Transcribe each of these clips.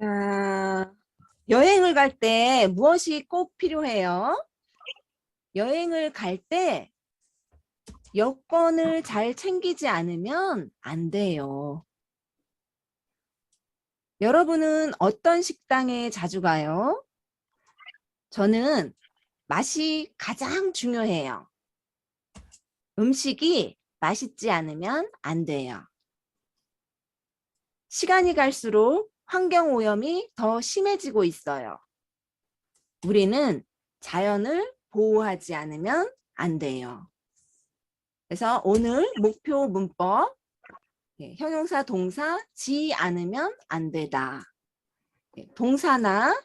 아, 여행을 갈 때 무엇이 꼭 필요해요? 여행을 갈 때 여권을 잘 챙기지 않으면 안 돼요. 여러분은 어떤 식당에 자주 가요? 저는 맛이 가장 중요해요. 음식이 맛있지 않으면 안 돼요. 시간이 갈수록 환경 오염이 더 심해지고 있어요. 우리는 자연을 보호하지 않으면 안 돼요. 그래서 오늘 목표 문법 예, 형용사 동사 지 않으면 안 되다. 예, 동사나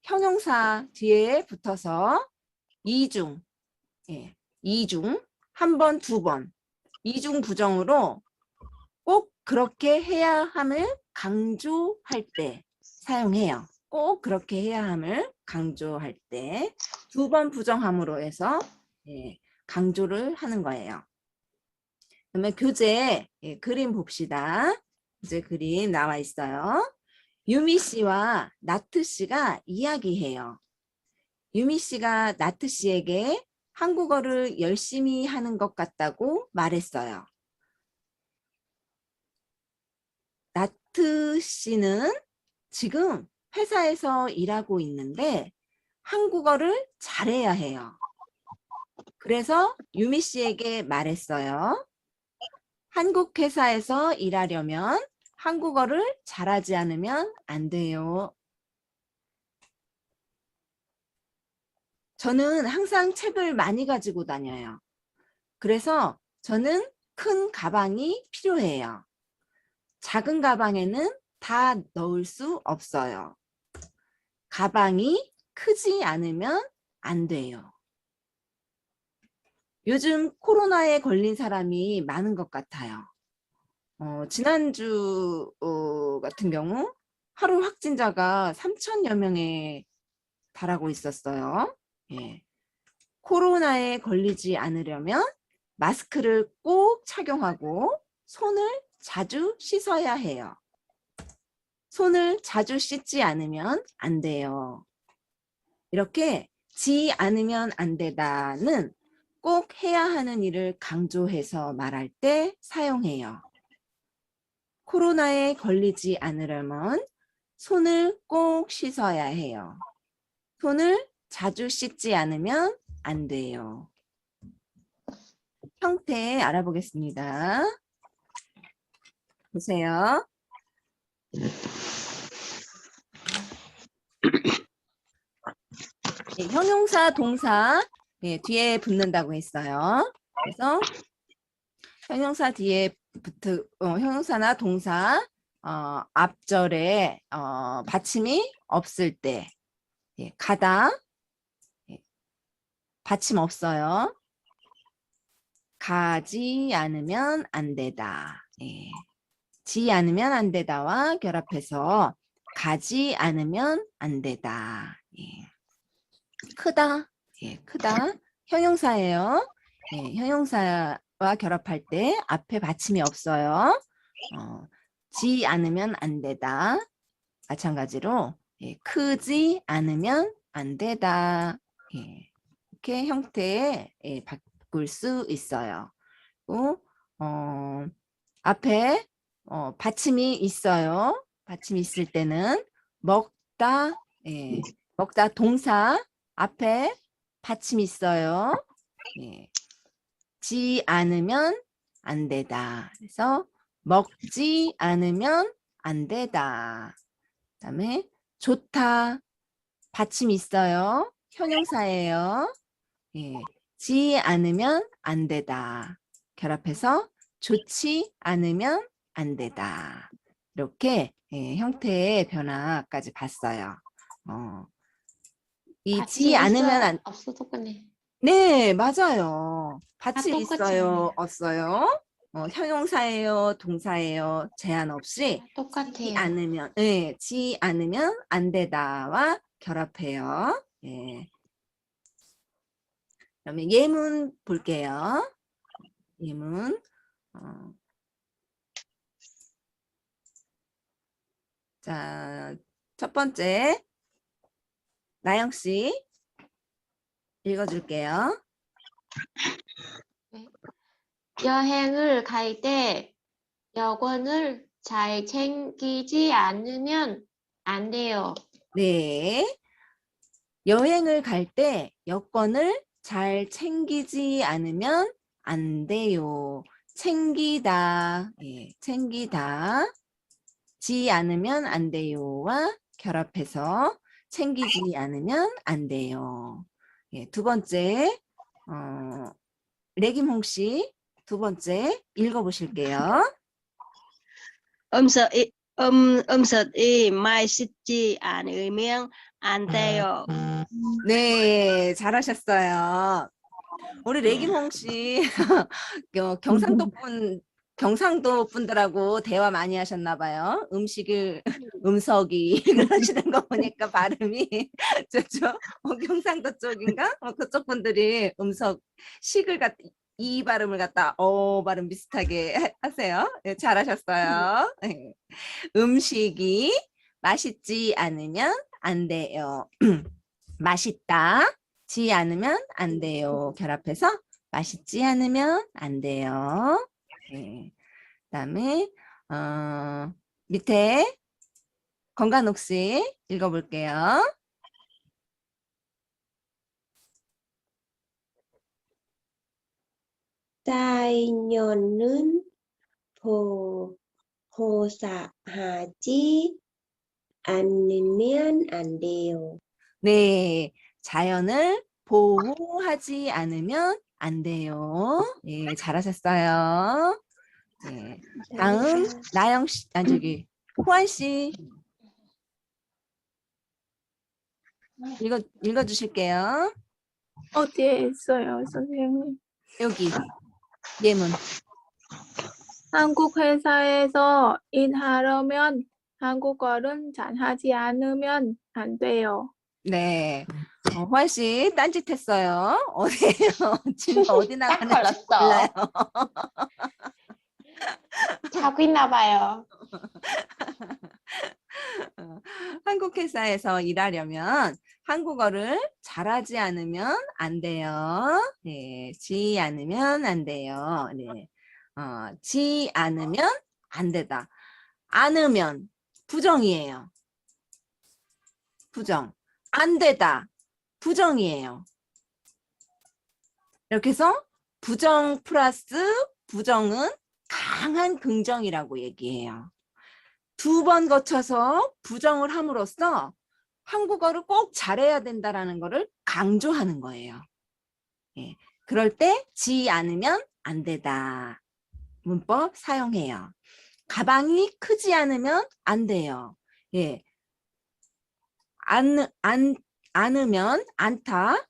형용사 뒤에 붙어서 이중, 예, 이중 한 번, 두 번, 이중 부정으로 꼭 그렇게 해야 함을 강조할 때 사용해요. 꼭 그렇게 해야 함을 강조할 때 두 번 부정함으로 해서 예, 강조를 하는 거예요. 그러면 교재 예, 그림 봅시다. 이제 그림 나와 있어요. 유미 씨와 나트 씨가 이야기해요. 유미 씨가 나트 씨에게 한국어를 열심히 하는 것 같다고 말했어요. 나트 씨는 지금 회사에서 일하고 있는데 한국어를 잘해야 해요. 그래서 유미 씨에게 말했어요. 한국 회사에서 일하려면 한국어를 잘하지 않으면 안 돼요. 저는 항상 책을 많이 가지고 다녀요. 그래서 저는 큰 가방이 필요해요. 작은 가방에는 다 넣을 수 없어요. 가방이 크지 않으면 안 돼요. 요즘 코로나에 걸린 사람이 많은 것 같아요. 어, 지난주 어, 같은 경우 하루 확진자가 3천여 명에 달하고 있었어요. 예. 코로나에 걸리지 않으려면 마스크를 꼭 착용하고 손을 자주 씻어야 해요. 손을 자주 씻지 않으면 안 돼요. 이렇게 지 않으면 안 되다는 꼭 해야 하는 일을 강조해서 말할 때 사용해요. 코로나에 걸리지 않으려면 손을 꼭 씻어야 해요. 손을 자주 씻지 않으면 안 돼요. 형태 알아보겠습니다. 보세요. 네, 형용사, 동사 네, 뒤에 붙는다고 했어요. 그래서 형용사 뒤에 붙을 어, 형용사나 동사 어, 앞절에 어, 받침이 없을 때 예, 가다 예, 받침 없어요. 가지 않으면 안 되다. 예. 지 않으면 안 되다와 결합해서 가지 않으면 안 되다. 예. 크다. 예, 크다. 형용사예요. 예, 형용사와 결합할 때 앞에 받침이 없어요. 어, 지 않으면 안 되다. 마찬가지로 예, 크지 않으면 안 되다. 예, 이렇게 형태에 예, 바꿀 수 있어요. 또 어, 앞에 어, 받침이 있어요. 받침이 있을 때는 먹다, 예, 먹다 동사 앞에 받침이 있어요. 예. 지 않으면 안 되다. 그래서 먹지 않으면 안 되다. 그다음에 좋다. 받침이 있어요. 형용사예요. 예. 지 않으면 안 되다. 결합해서 좋지 않으면 안 되다. 이렇게 예, 형태의 변화까지 봤어요. 어, 이지 않으면 안, 없어 똑같네. 네, 맞아요. 똑같이 있어요. 없어요? 어, 형용사예요, 동사예요, 제한 없이 지 똑같아요. 않으면, 네, 지 않으면 안 되다와 결합해요. 예. 그러면 예문 볼게요. 예문. 어. 자, 첫 번째 나영 씨 읽어줄게요. 여행을 갈 때 여권을 잘 챙기지 않으면 안 돼요. 네. 여행을 갈 때 여권을 잘 챙기지 않으면 안 돼요. 챙기다, 예, 챙기다. 지 않으면 안 돼요와 결합해서 챙기지 않으면 안 돼요. 예, 두 번째, 어, 레김홍 씨, 두 번째 읽어보실게요. 음식이 음 음식이 맛있지 않으면 안 돼요. 네, 잘하셨어요. 우리 레김홍 씨 어, 경상도 분 경상도 분들하고 대화 많이 하셨나 봐요. 음식을 음석이 그러시는 거 보니까 발음이 저쪽 어, 경상도 쪽인가? 어, 그쪽 분들이 음석 식을 갖 이 발음을 갖다 어 발음 비슷하게 하- 하세요. 네, 잘하셨어요. 네. 음식이 맛있지 않으면 안 돼요. 맛있다. 지 않으면 안 돼요. 결합해서 맛있지 않으면 안 돼요. 네. 그다음에 어, 밑에 건간옥 씨 읽어볼게요. 사이년은 보, 보사하지 않으면 안 돼요. 네, 자연을 보호하지 않으면 안 돼요. 예, 잘하셨어요. 네, 다음 나영 씨, 아 저기 호환 씨 읽어 읽어 주실게요. 어디에 있어요, 선생님? 여기 예문. 한국 회사에서 일하려면 한국어를 잘하지 않으면 안 돼요. 네, 어, 호환 씨 딴짓 했어요. 어디에요? 지금 어디 딱 나가는지 걸렸어. 몰라요. 자고 있나 봐요. 어, 한국 회사에서 일하려면 한국어를 잘하지 않으면 안 돼요. 네, 지 않으면 안 돼요. 네, 어, 지 않으면 안 되다. 않으면 부정이에요. 부정. 안 되다. 부정이에요. 이렇게 해서 부정 플러스 부정은 강한 긍정이라고 얘기해요. 두 번 거쳐서 부정을 함으로써 한국어를 꼭 잘해야 된다라는 것을 강조하는 거예요. 예, 그럴 때 지 않으면 안 되다. 문법 사용해요. 가방이 크지 않으면 안 돼요. 예. 안, 안, 않으면 않다.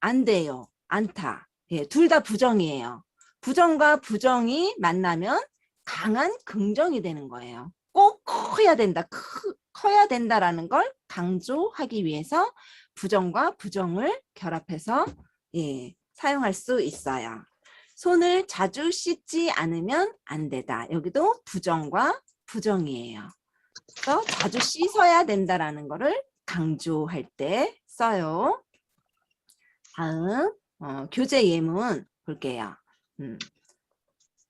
안 돼요. 않다. 예, 둘 다 부정이에요. 부정과 부정이 만나면 강한 긍정이 되는 거예요. 꼭 커야 된다. 크, 커야 된다라는 걸 강조하기 위해서 부정과 부정을 결합해서 예, 사용할 수 있어요. 손을 자주 씻지 않으면 안 되다. 여기도 부정과 부정이에요. 그래서 자주 씻어야 된다라는 거를 강조할 때 써요. 다음 어, 교재 예문 볼게요. 음.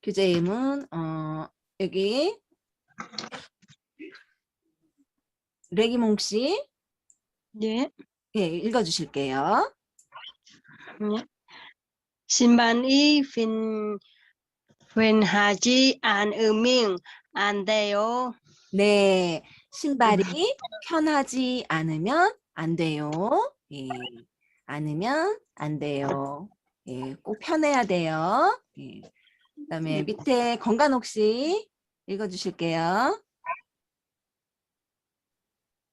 교재 예문 어, 여기 레기몽 씨 네. 예, 읽어주실게요. 신발이 핀 핀하지 않으면 안 돼요. 네, 신발이 편하지 않으면 안 돼요. 예, 않으면 안 돼요. 예, 꼭 편해야 돼요. 예. 그다음에 밑에 건간옥 씨 읽어 주실게요.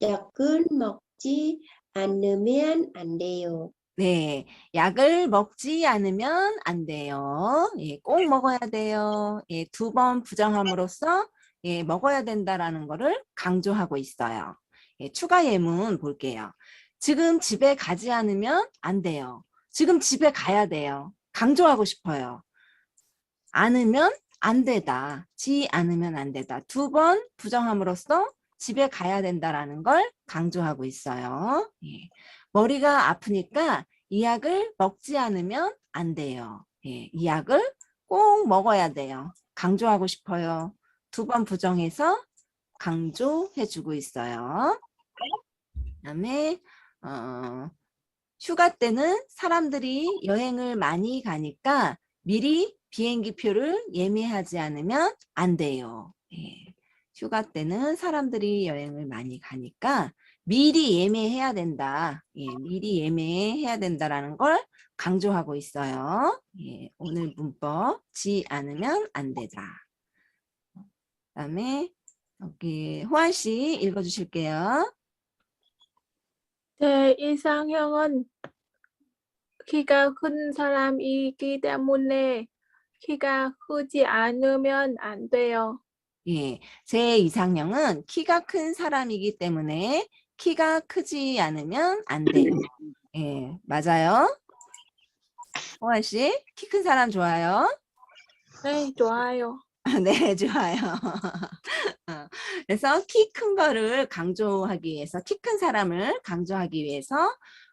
약을 먹지 않으면 안 돼요. 네, 약을 먹지 않으면 안 돼요. 예, 꼭 먹어야 돼요. 예, 두 번 부정함으로써 예, 먹어야 된다라는 거를 강조하고 있어요. 예, 추가 예문 볼게요. 지금 집에 가지 않으면 안 돼요. 지금 집에 가야 돼요. 강조하고 싶어요. 않으면 안 되다. 지 않으면 안 되다. 두 번 부정함으로써 집에 가야 된다라는 걸 강조하고 있어요. 예. 머리가 아프니까 이 약을 먹지 않으면 안 돼요. 예. 이 약을 꼭 먹어야 돼요. 강조하고 싶어요. 두 번 부정해서 강조해주고 있어요. 그다음에 어, 휴가 때는 사람들이 여행을 많이 가니까 미리 비행기 표를 예매하지 않으면 안 돼요. 예. 휴가 때는 사람들이 여행을 많이 가니까 미리 예매해야 된다. 예, 미리 예매해야 된다라는 걸 강조하고 있어요. 예, 오늘 문법 지 않으면 안 되다. 그다음에 여기 호환 씨 읽어주실게요. 제 이상형은 키가 큰 사람이기 때문에 키가 크지 않으면 안 돼요. 예, 제 이상형은 키가 큰 사람이기 때문에 키가 크지 않으면 안 돼요. 예, 맞아요. 호환 씨, 키 큰 사람 좋아요? 네, 좋아요. 네, 좋아요. 어, 그래서 키 큰 거를 강조하기 위해서, 키 큰 사람을 강조하기 위해서,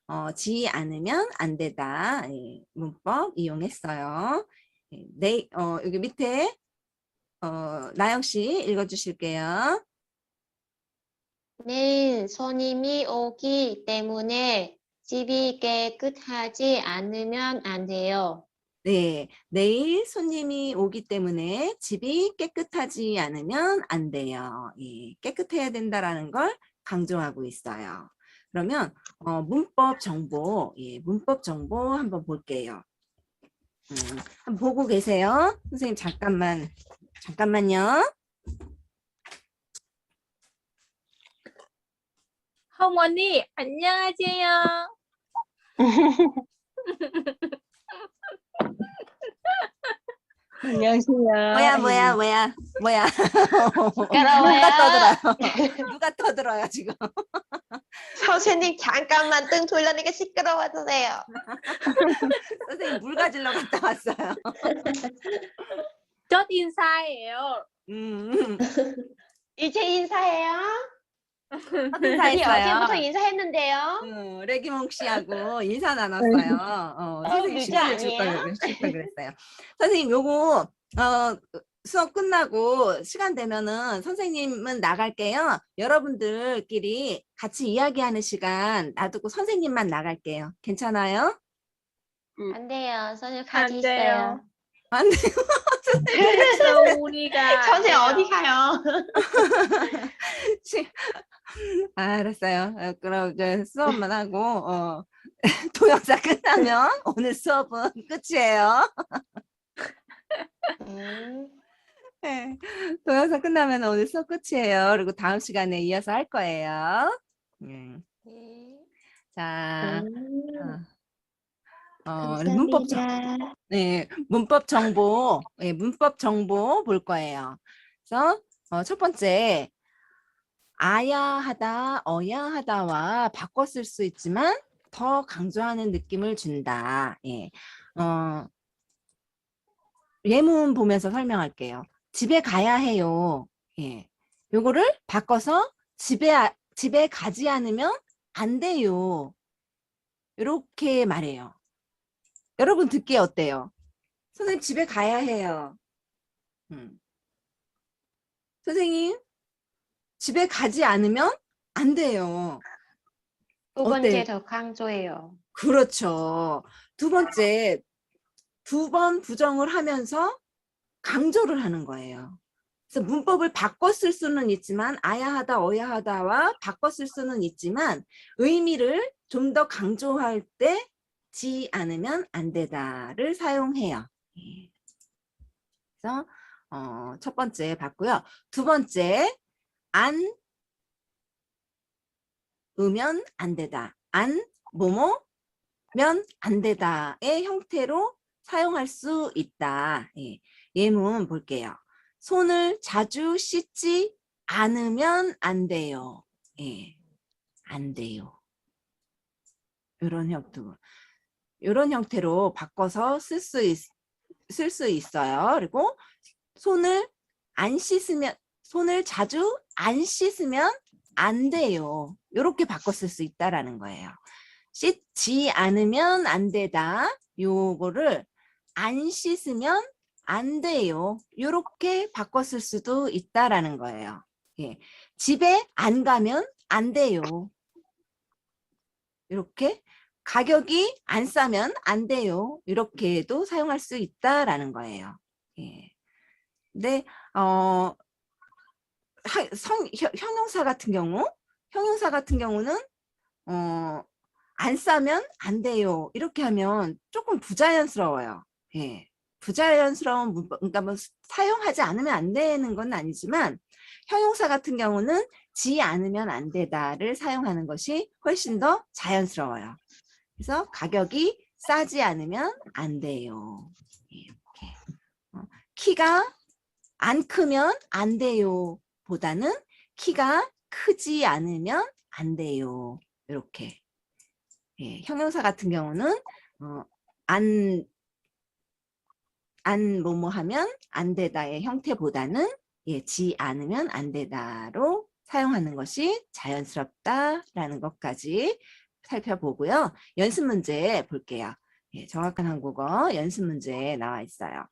어, 지 않으면 안 되다. 예, 문법 이용했어요. 예, 네, 어, 여기 밑에, 어, 나영 씨 읽어주실게요. 내일 손님이 오기 때문에 집이 깨끗하지 않으면 안 돼요. 네, 내일 손님이 오기 때문에 집이 깨끗하지 않으면 안 돼요. 예, 깨끗해야 된다라는 걸 강조하고 있어요. 그러면 어, 문법 정보, 예, 문법 정보 한번 볼게요. 음, 한번 보고 계세요. 선생님 잠깐만, 잠깐만요. 어머니, 안녕하세요. 안녕하세요. 뭐야, 뭐야, 뭐야, 뭐야. 부끄러워요. 누가 떠들어요? 누가 떠들어요 지금? 선생님 잠깐만 등 돌려니까 시끄러워주세요. 선생님 물 가지러 갔다 왔어요. 첫 인사예요. 음, 이제 인사해요. 첫 우리 어제부터 인사했어요. 인사했는데요. 어, 레기몽 씨하고 인사 나눴어요. 어, 선생님 유지 시간을 줄 걸, 아니에요? 줄걸 그랬어요. 선생님 요거 어, 수업 끝나고 시간 되면은 선생님은 나갈게요. 여러분들끼리 같이 이야기하는 시간 놔두고 선생님만 나갈게요. 괜찮아요? 안 돼요. 선생님 같이 안 돼요. 있어요. 안 돼요. 그래서 우리가 선생님 안 어디. 가요? 시- 아, 알았어요. 어, 그럼 이제 수업만 하고 어, 동영상 끝나면 오늘 수업은 끝이에요. 음, 네. 동영상 끝나면 오늘 수업 끝이에요. 그리고 다음 시간에 이어서 할 거예요. 음, 네. 자, 음, 어, 어, 문법 정. 네, 문법 정보, 예, 문법 정보 볼 거예요. 그래서 어, 첫 번째, 아야 하다, 어야 하다와 바꿔 쓸 수 있지만 더 강조하는 느낌을 준다. 예. 어, 예문 보면서 설명할게요. 집에 가야 해요. 예. 요거를 바꿔서 집에, 아- 집에 가지 않으면 안 돼요. 이렇게 말해요. 여러분 듣기에 어때요? 선생님 집에 가야 해요. 음. 선생님 집에 가지 않으면 안 돼요. 두 번째? 더 강조해요. 그렇죠. 두 번째, 두 번 부정을 하면서 강조를 하는 거예요. 그래서 문법을 바꿔 쓸 수는 있지만 아야하다, 어야하다와 바꿔 쓸 수는 있지만 의미를 좀 더 강조할 때 지 않으면 안 되다를 사용해요. 예. 그래서 어, 첫 번째 봤고요. 두 번째, 안 으면 안 되다. 안 뭐뭐면 안 되다의 형태로 사용할 수 있다. 예. 예문 볼게요. 손을 자주 씻지 않으면 안 돼요. 예. 안 돼요. 이런 형태로 이런 형태로 바꿔서 쓸수 있, 쓸수 있어요. 그리고 손을 안 씻으면 손을 자주 안 씻으면 안 돼요. 이렇게 바꿨을 수 있다라는 거예요. 씻지 않으면 안 되다. 요거를 안 씻으면 안 돼요. 이렇게 바꿨을 수도 있다라는 거예요. 예. 집에 안 가면 안 돼요. 이렇게 가격이 안 싸면 안 돼요. 이렇게도 사용할 수 있다라는 거예요. 예. 근데 어 하- 성, 형- 형용사 같은 경우, 형용사 같은 경우는 어, 안 싸면 안 돼요. 이렇게 하면 조금 부자연스러워요. 예. 부자연스러운 문법, 그러니까 뭐 사용하지 않으면 안 되는 건 아니지만 형용사 같은 경우는 지 않으면 안 되다를 사용하는 것이 훨씬 더 자연스러워요. 그래서 가격이 싸지 않으면 안 돼요. 이렇게. 어, 키가 안 크면 안 돼요. 보다는 키가 크지 않으면 안 돼요. 이렇게. 예, 형용사 같은 경우는 어, 안, 안 뭐뭐 하면 안 되다의 형태보다는 예, 지 않으면 안 되다로 사용하는 것이 자연스럽다라는 것까지 살펴보고요. 연습 문제 볼게요. 예, 정확한 한국어 연습 문제에 나와 있어요.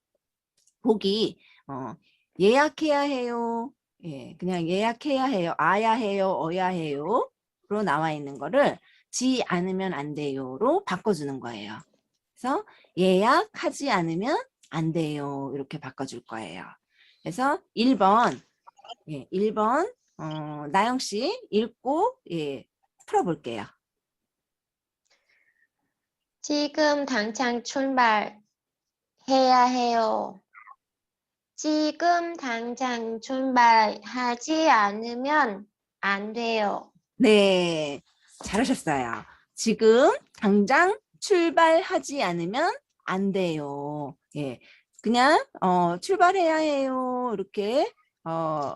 보기 어, 예약해야 해요. 예, 그냥 예약해야 해요. 아야 해요. 어야 해요. 로 나와 있는 거를 지 않으면 안 돼요로 바꿔주는 거예요. 그래서 예약하지 않으면 안 돼요. 이렇게 바꿔줄 거예요. 그래서 1번, 예, 1번, 어, 나영 씨 읽고, 예, 풀어볼게요. 지금 당장 출발해야 해요. 지금 당장 출발하지 않으면 안 돼요. 네, 잘하셨어요. 지금 당장 출발하지 않으면 안 돼요. 예, 그냥 어, 출발해야 해요. 이렇게 어,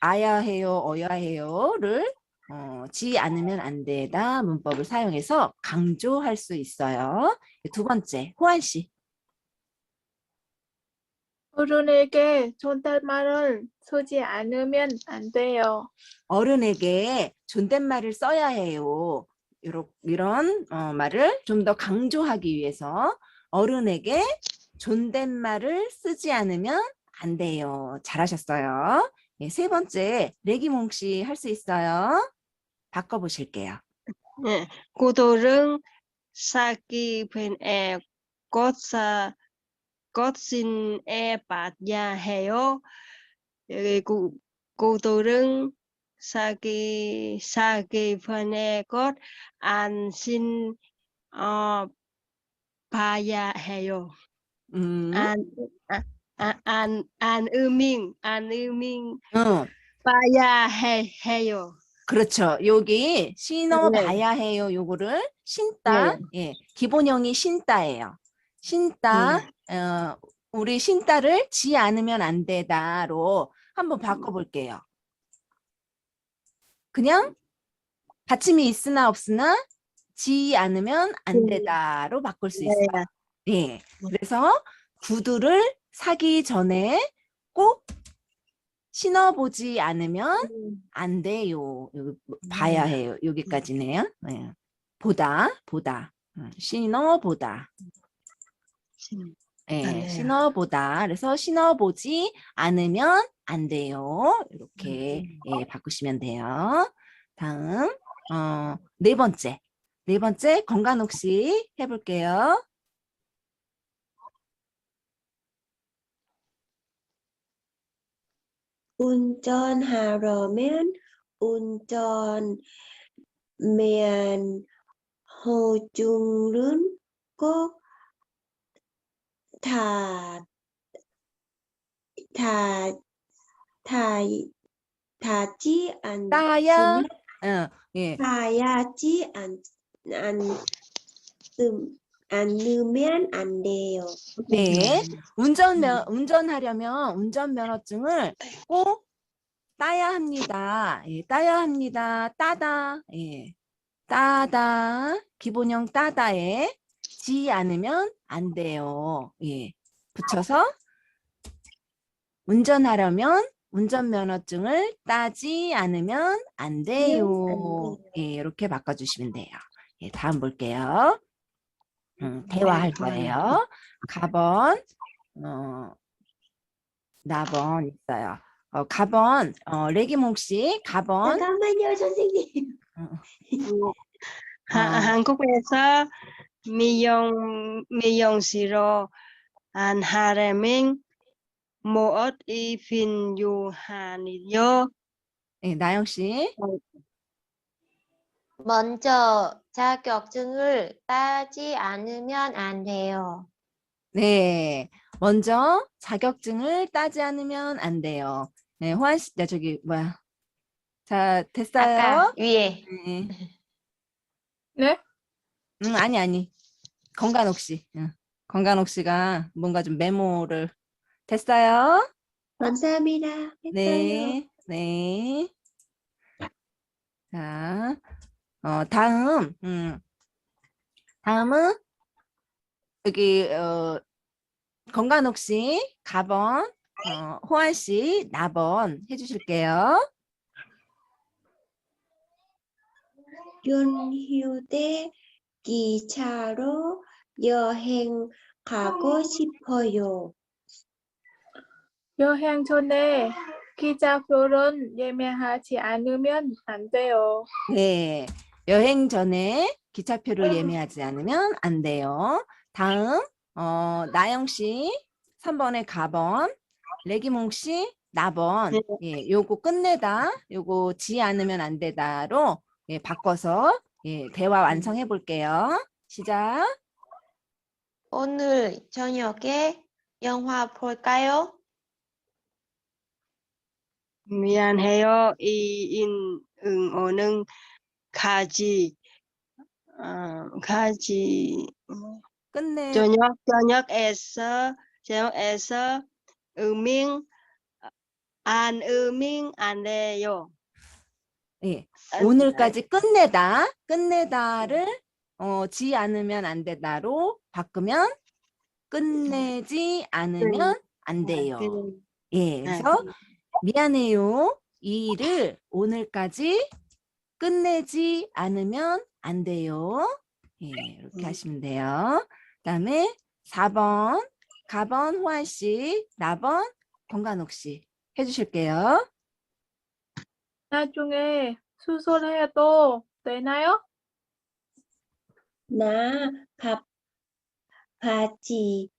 아야 해요, 어야 해요를 어, 지 않으면 안 되다 문법을 사용해서 강조할 수 있어요. 두 번째, 호안 씨. 어른에게 존댓말을 쓰지 않으면 안 돼요. 어른에게 존댓말을 써야 해요. 이런, 이런 어, 말을 좀 더 강조하기 위해서 어른에게 존댓말을 쓰지 않으면 안 돼요. 잘하셨어요. 예, 세 번째, 레기몽 씨 할 수 있어요? 바꿔보실게요. 예, 고도는 사기 벤에 꽃사 꽃신에 받야 해요. 그리고 고도는 사기 사기 벤에 꽃 안신 어 봐야 해요. 음, 안, 아, 아, 안, 안 의밍, 안 의밍 응, 봐야 해, 해요. 그렇죠. 여기 신어 네. 봐야 해요. 요거를 신따, 예, 기본형이 신따예요. 신따, 어, 우리 신따를 지 않으면 안 되다로 한번 바꿔볼게요. 그냥 받침이 있으나 없으나 지 않으면 안 음. 되다로 바꿀 수 있어요. 예. 그래서 구두를 사기 전에 꼭 신어보지 않으면 안 돼요. 여기 뭐 봐야 해요. 여기까지네요. 예. 보다, 보다. 음, 신어보다. 신- 예, 안 돼요. 신어보다. 그래서 신어보지 않으면 안 돼요. 이렇게 음. 예, 바꾸시면 돼요. 다음 어, 네 번째. 네 번째 건간옥 씨 해볼게요. 운전 하려면 운전 면 호중은 꼭 다, 다, 다, 다지 않, 따야, 어, 예, 다야지 않, 안, 음, 않으면 안 돼요. 네. 운전면 운전하려면 운전면허증을 꼭 따야 합니다. 예, 따야 합니다. 따다. 예. 따다. 기본형 따다에 지 않으면 안 돼요. 예. 붙여서 운전하려면 운전면허증을 따지 않으면 안 돼요. 예, 이렇게 바꿔주시면 돼요. 예, 다음 볼게요. 음, 대화할 거예요. 가번, 어, 나번 있어요. 어, 가번, 어, 레김 혹시 가번, 잠깐만요, 선생님. 하, 아. 한국에서 미용 미용실로 안 하려면 무엇 필요하니요? 예, 나영 씨, 먼저 자격증을 따지 않으면 안 돼요. 네, 먼저 자격증을 따지 않으면 안 돼요. 네, 호환 씨, 네, 저기 뭐야? 자, 됐어요? 아까 위에 네. 네? 응, 아니, 아니. 건간옥 씨. 응. 건간옥 씨가 뭔가 좀 메모를 됐어요? 감사합니다. 네, 네. 자, 어, 다음, 음, 다음은 여기 어, 건간옥 씨, 가번, 어, 호환 씨, 나번 해주실게요. 연휴 때 기차로 여행 가고 싶어요. 여행 전에 기차표를 예매하지 않으면 안 돼요. 네, 여행 전에 기차표를 예매하지 않으면 안 돼요. 다음, 어, 나영 씨, 3번에 가번, 레기몽 씨, 나번, 네. 예, 요거 끝내다, 요거 지 않으면 안 되다로 예, 바꿔서 예, 대화 완성해 볼게요. 시작. 오늘 저녁에 영화 볼까요? 미안해요. 이 인 응어는 가지 어, 가지 끝내. 저녁 저녁에서 저녁에서 음ing 안 음ing 안 돼요. 예, 안- 오늘까지 끝내다, 끝내다를 어, 지 않으면 안 되다로 바꾸면 끝내지 않으면 안 돼요. 그- 예, 네. 그래서 미안해요. 이 일을 오늘까지 끝내지 않으면 안 돼요. 예, 이렇게 음. 하시면 돼요. 그다음에 4번 가번 호환 씨, 나번 건간옥 씨 해주실게요. 나중에 수술해도 되나요? 나 밥, 바지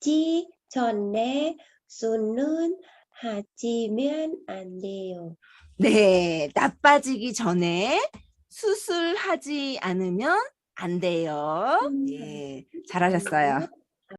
지 전에 수는 하지면 안 돼요. 네, 나빠지기 전에 수술하지 않으면 안 돼요. 예, 잘하셨어요.